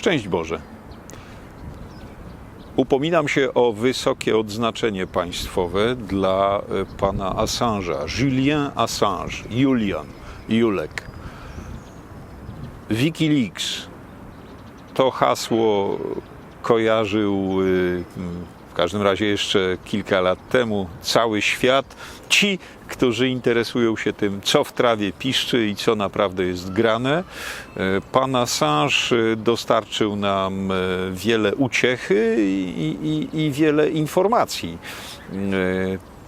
Szczęść Boże. Upominam się o wysokie odznaczenie państwowe dla e, pana Assange'a, Julien Assange, Julian, Julek. Wikileaks to hasło kojarzył y, każdym razie jeszcze kilka lat temu cały świat. Ci, którzy interesują się tym, co w trawie piszczy i co naprawdę jest grane. E, Pan Assange y, dostarczył nam e, wiele uciechy i, i, i wiele informacji e,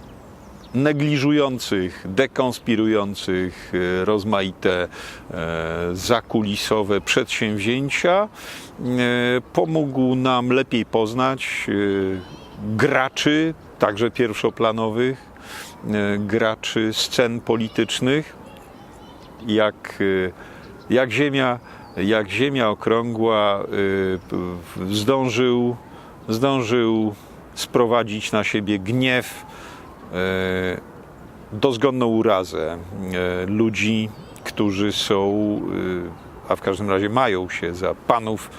negliżujących, dekonspirujących e, rozmaite e, zakulisowe przedsięwzięcia. E, Pomógł nam lepiej poznać e, graczy, także pierwszoplanowych, e, graczy scen politycznych, jak, e, jak ziemia, jak ziemia okrągła e, zdążył, zdążył sprowadzić na siebie gniew, dozgonną urazę ludzi, którzy są, a w każdym razie mają się za panów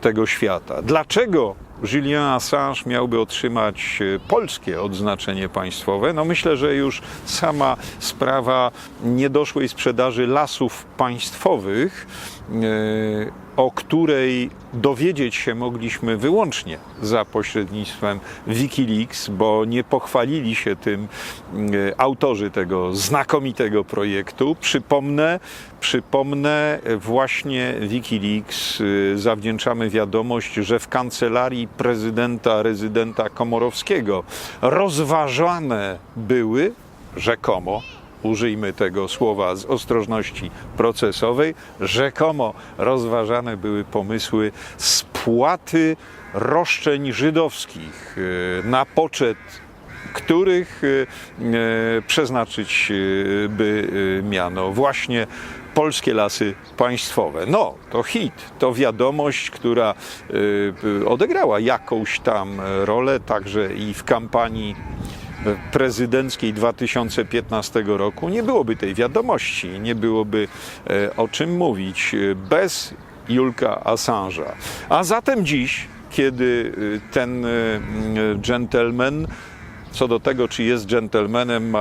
tego świata. Dlaczego Julian Assange miałby otrzymać e, polskie odznaczenie państwowe? No myślę, że już sama sprawa niedoszłej sprzedaży lasów państwowych, e, o której dowiedzieć się mogliśmy wyłącznie za pośrednictwem Wikileaks, bo nie pochwalili się tym e, autorzy tego znakomitego projektu. Przypomnę, przypomnę, e, właśnie Wikileaks e, zawdzięczamy wiadomość, że w kancelarii prezydenta, rezydenta Komorowskiego rozważane były rzekomo użyjmy tego słowa z ostrożności procesowej, rzekomo rozważane były pomysły spłaty roszczeń żydowskich, e, na poczet których e, e, przeznaczyć by miano właśnie polskie lasy państwowe. No, to hit, to wiadomość, która odegrała jakąś tam rolę także i w kampanii prezydenckiej 2015 roku nie byłoby tej wiadomości, nie byłoby e, o czym mówić e, bez Julka Assange'a. A zatem dziś, kiedy e, ten gentleman co do tego, czy jest dżentelmenem,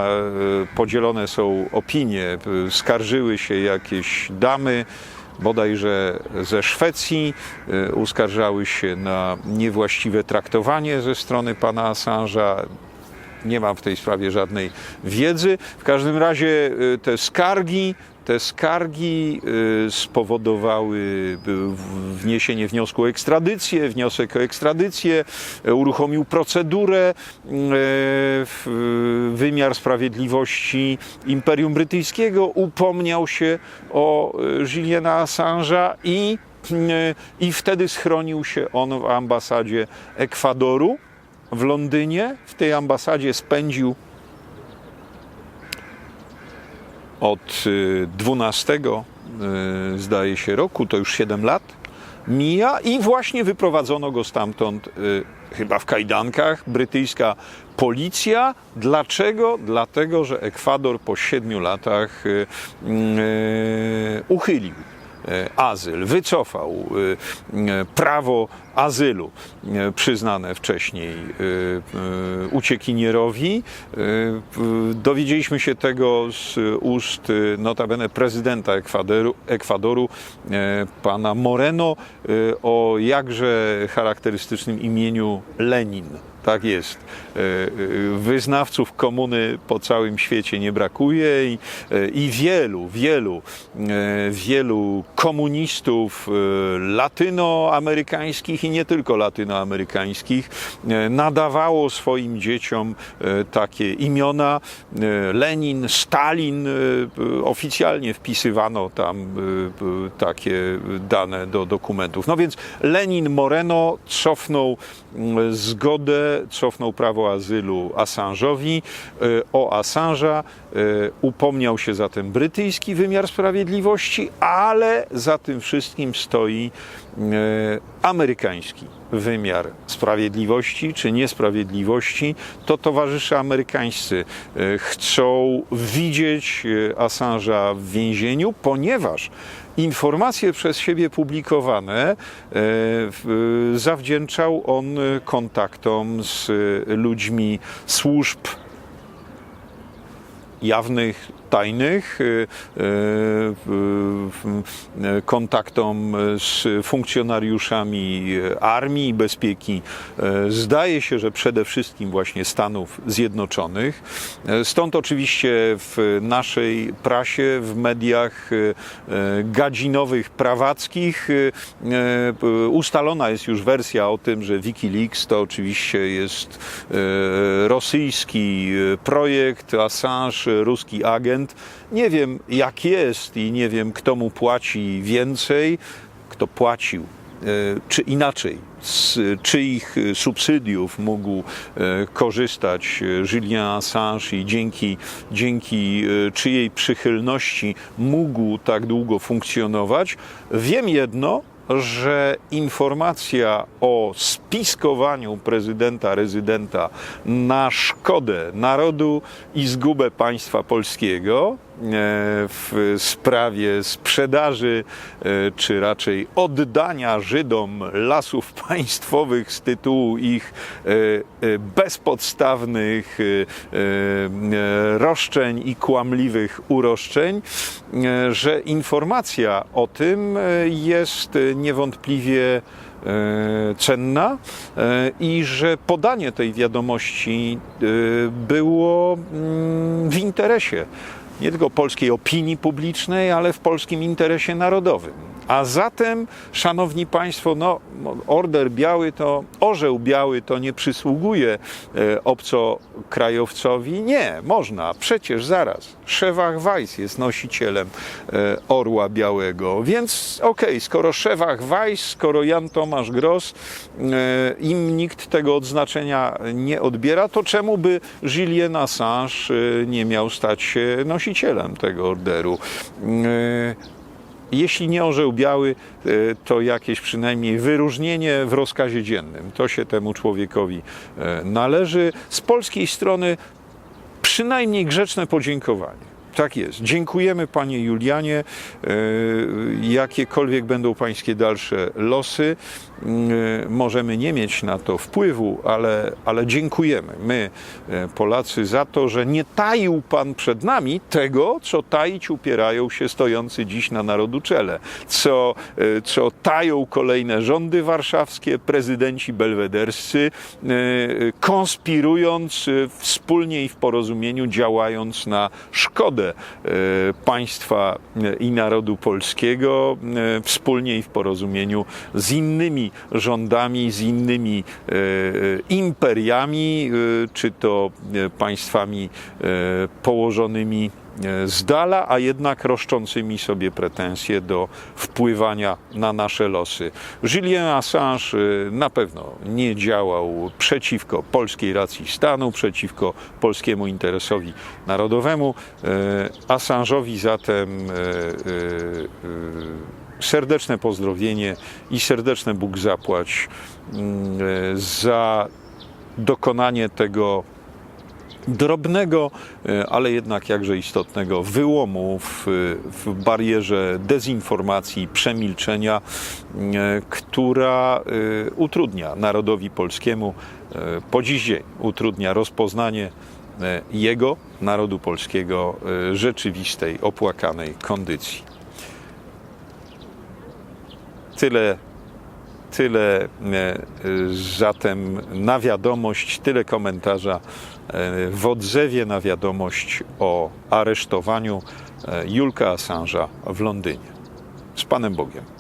podzielone są opinie. Skarżyły się jakieś damy, bodajże ze Szwecji, uskarżały się na niewłaściwe traktowanie ze strony pana Assange'a. Nie mam w tej sprawie żadnej wiedzy. W każdym razie e, te skargi, te skargi e, spowodowały wniesienie wniosku o ekstradycję. Wniosek o ekstradycję e, uruchomił procedurę. Wymiar sprawiedliwości Imperium Brytyjskiego upomniał się o Juliana Assange'a i, i wtedy schronił się on w ambasadzie Ekwadoru w Londynie. W tej ambasadzie spędził od y, 12, y, zdaje się, roku, to już 7 lat mija i właśnie wyprowadzono go stamtąd y, chyba w kajdankach, brytyjska policja. Dlaczego? Dlatego, że Ekwador po 7 latach y, y, uchylił azyl, wycofał e, e, prawo azylu e, przyznane wcześniej e, e, uciekinierowi. E, Dowiedzieliśmy się tego z ust e, notabene prezydenta Ekwadoru, Ekwadoru e, pana Moreno e, o jakże charakterystycznym imieniu Lenin. Tak jest. E, e, Wyznawców komuny po całym świecie nie brakuje i, e, i wielu, wielu, wielu komunistów latynoamerykańskich i nie tylko latynoamerykańskich nadawało swoim dzieciom takie imiona. Lenin, Stalin, oficjalnie wpisywano tam takie dane do dokumentów. No więc Lenin Moreno cofnął mm, cofnął prawo azylu Assange'owi. E, O Assange'a e, upomniał się zatem brytyjski wymiar sprawiedliwości, ale za tym wszystkim stoi e, amerykański wymiar sprawiedliwości czy niesprawiedliwości. To towarzysze amerykańscy e, chcą widzieć e, Assange'a w więzieniu, ponieważ informacje przez siebie publikowane e, zawdzięczał on kontaktom z ludźmi służb jawnych, tajnych, kontaktom z funkcjonariuszami armii i bezpieki. E, Zdaje się, że przede wszystkim właśnie Stanów Zjednoczonych. E, Stąd oczywiście w naszej prasie, w mediach e, e, gadzinowych, prawackich e, e, ustalona jest już wersja o tym, że Wikileaks to oczywiście jest e, rosyjski e, projekt, Assange, e, ruski agent. Nie wiem jak jest i nie wiem kto mu płaci więcej, kto płacił e, czy inaczej, z czyich e, subsydiów mógł e, korzystać Julian Assange i dzięki, dzięki czyjej przychylności mógł tak długo funkcjonować. Wiem jedno, że informacja o spiskowaniu prezydenta, rezydenta na szkodę narodu i zgubę państwa polskiego w sprawie sprzedaży, e, czy raczej oddania Żydom lasów państwowych z tytułu ich e, e, bezpodstawnych e, e, roszczeń i kłamliwych uroszczeń, e, że informacja o tym e, jest e, niewątpliwie e, cenna e, i że podanie tej wiadomości e, było mm, w interesie nie tylko polskiej opinii publicznej, ale w polskim interesie narodowym. A zatem, szanowni państwo, no, order biały to, orzeł biały to nie przysługuje e, obcokrajowcowi. Nie, można, przecież zaraz. Szewach Weiss jest nosicielem e, orła białego, więc okej, skoro Szewach Weiss, skoro Jan Tomasz Gross, e, im nikt tego odznaczenia nie odbiera, to czemu by Julian Assange e, nie miał stać się nosicielem tego orderu? E, jeśli nie orzeł biały, e, to jakieś przynajmniej wyróżnienie w rozkazie dziennym. To się temu człowiekowi e, należy. Z polskiej strony przynajmniej grzeczne podziękowanie. Tak jest. Dziękujemy Panie Julianie. E, Jakiekolwiek będą Pańskie dalsze losy, e, możemy nie mieć na to wpływu, ale, ale dziękujemy my, e, Polacy, za to, że nie taił Pan przed nami tego, co taić upierają się stojący dziś na narodu czele, co, e, co tają kolejne rządy warszawskie, prezydenci belwederscy, konspirując wspólnie i w porozumieniu, działając na szkodę e, państwa i narodu polskiego, e, wspólnie i w porozumieniu z innymi rządami, z innymi e, imperiami, czy to państwami położonymi z dala, a jednak roszczącymi sobie pretensje do wpływania na nasze losy. Julian Assange e, na pewno nie działał przeciwko polskiej racji stanu, przeciwko polskiemu interesowi narodowemu. E, Assange'owi zatem e, serdeczne pozdrowienie i serdeczne Bóg zapłać za dokonanie tego drobnego, e, ale jednak jakże istotnego wyłomu w, w barierze dezinformacji, przemilczenia, e, która e, utrudnia narodowi polskiemu po dziś dzień, utrudnia rozpoznanie jego, narodu polskiego, rzeczywistej, opłakanej kondycji. Tyle Tyle e, zatem na wiadomość, tyle komentarza e, w odzewie na wiadomość o aresztowaniu e, Julka Assange'a w Londynie. Z Panem Bogiem.